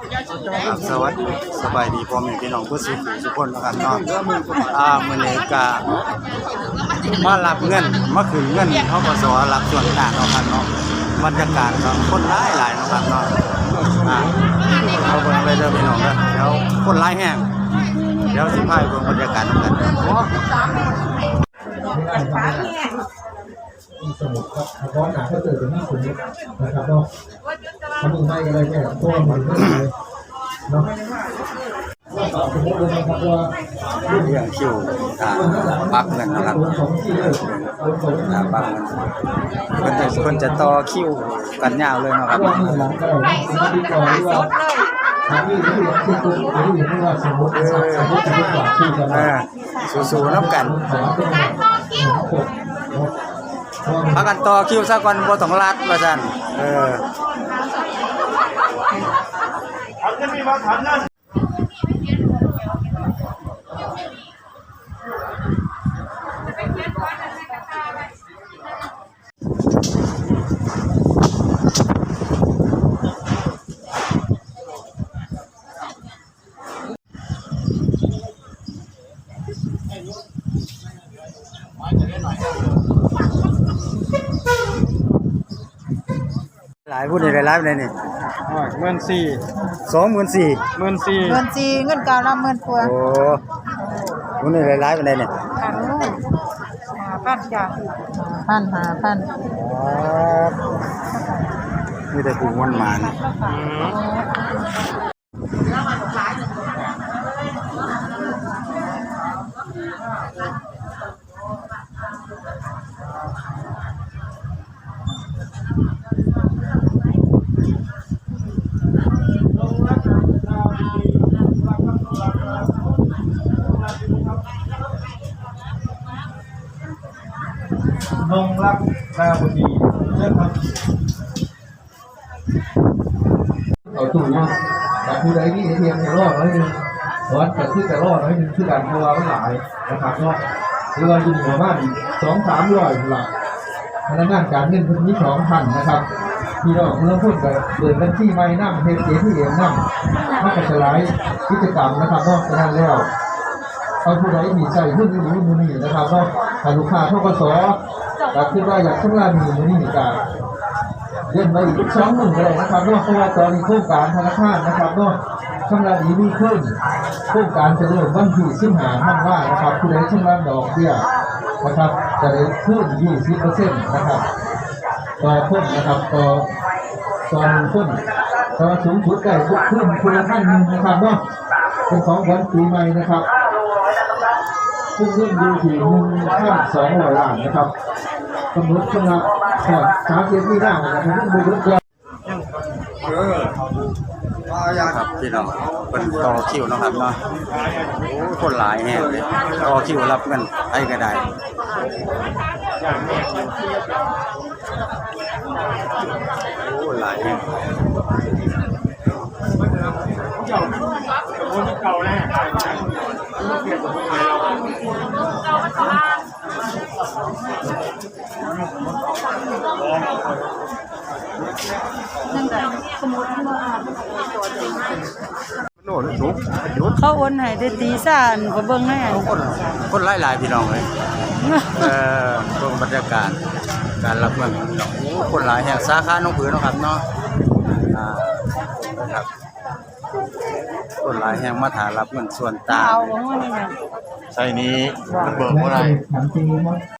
ครับสวัสดีสบายดีพ่อแม่พี่น้องผู้สุขทุกคนนะครับเนาะอ่ามื้อนี้ก็มารับเงินมาขึ้นเงินทกสรับส่วนต่างเนาะครับเนาะบรรยากาศก็คนหลายหลายเนาะครับเนาะอ่าเอาเบิ่งเลยเด้อพี่น้องเด้อเดี๋ยวคนหลายแห้งเดี๋ยวสิพาไปเบิ่งบรรยากาศนำกันเด้อมีสมุดครับเพราะหนาก็เจอเป็นหน้าสมุดนะครับเนาะทำไม่อะไรเนี่ยตัวมันไม่เลยเนาะสมมติเลยนะครับว่าเรื่องคิวอ่าปักเงินนะครับตัวสองที่เลยตัวสองอ่าปักเงินเพิ่นจะเพิ่นจะต่อคิวกันยาวเลยเนาะครับว่ามือหลังก็ได้เป็นที่ก่อนที่ว่าทำที่ที่ที่ตัวที่เห็นว่าสมมติสมมติจะเป็นก่อนที่จะเอมาอสู้ๆนํกันสามเป็นหกเนาะพากันต่อคิวซะก่อนบ่ต้องลัดว่าซั่นเออ मेरी बात हारना Thank you. หลายผู้นี่ได้หลายปานใดนี่เงินสี่24,000เงินสี่เงินจีเงินเก่าละเงินปัวโอ้ผู้นี่ได้หลายปานใดนี่พันลูกหาพันจ้ะพันหาพันครับมีแต่ผู้ม่วนหมาน นงรักนาบุตรีเรื่องครับเอาตู้เนาะแต่ผู้ใดนี่เทียมจะรอดน้อยหนึ่งวัดแต่คือจะรอดน้อยหนึ่งคือการเพราะว่ามันหลายนะครับเนาะหรือว่าอยู่หัวบ้านสองสามร้อยหลักพนักงานการเงินพิ่นมีสองพันนะครับพี่น้องเมื่อพูดกับเดินกันที่ไม่นั่งเฮดเจที่เอ็มนั่งมากระสลายกิจกรรมนะครับนอกจากนั้นแล้ว เอาผู้ใดมีใจหุ้นอยู่ในมือนี้นะครับเนาะถ้าลูกค้าทกสอยากคิดว่าอยากชำระหนี้มือนี้การเล่นไปอีกสองหมื่นก็ได้นะครับเนาะเพราะว่าตอนนี้โครงการธนาคารนะครับเนาะชำระหนี้มีขึ้นโครงการจะเริ่มวันที่สิบหาห้าว่านะครับผู้ใดชำระดอกเบี้ยนะครับจะได้ขึ้นยี่สิบเปอร์เซ็นต์นะครับต่อคนนะครับต่อตอนคนต่อสูงสุดได้ขึ้นคุณละพันหนึ่งนะครับเนาะเป็นของวัญปีใหม่นะครับ ซึ่งเรื่องดูที่หนึ่งข้ามสองร้อยล้านนะครับกำหนดสำหรับขอดสามเจ็ดที่ได้นะครับที่ดูด้วยครับพี่น้องเพิ่นต่อคิวนะครับเนาะคนหลายแฮงเลยต่อคิวรับเงินไปก็ได้โอ้หลายแฮง คนเก่าแน่ โน่นสูงหยุดเขาโอนให้ได้ตีซ่านเขาเบิ่งให้คนคนหลายหลายๆพี่น้องเลยเออเบิ่งบรรยากาศการรับเงินพี่น้องโอ้คนหลายแฮงสาขาน้องผือเนาะครับเนาะอ่าครับคนหลายแฮงมาถารับเงินส่วนต่างเอาของมันนี่นะใส่นี้มันเบิกบ่ได้ถามจริงมั้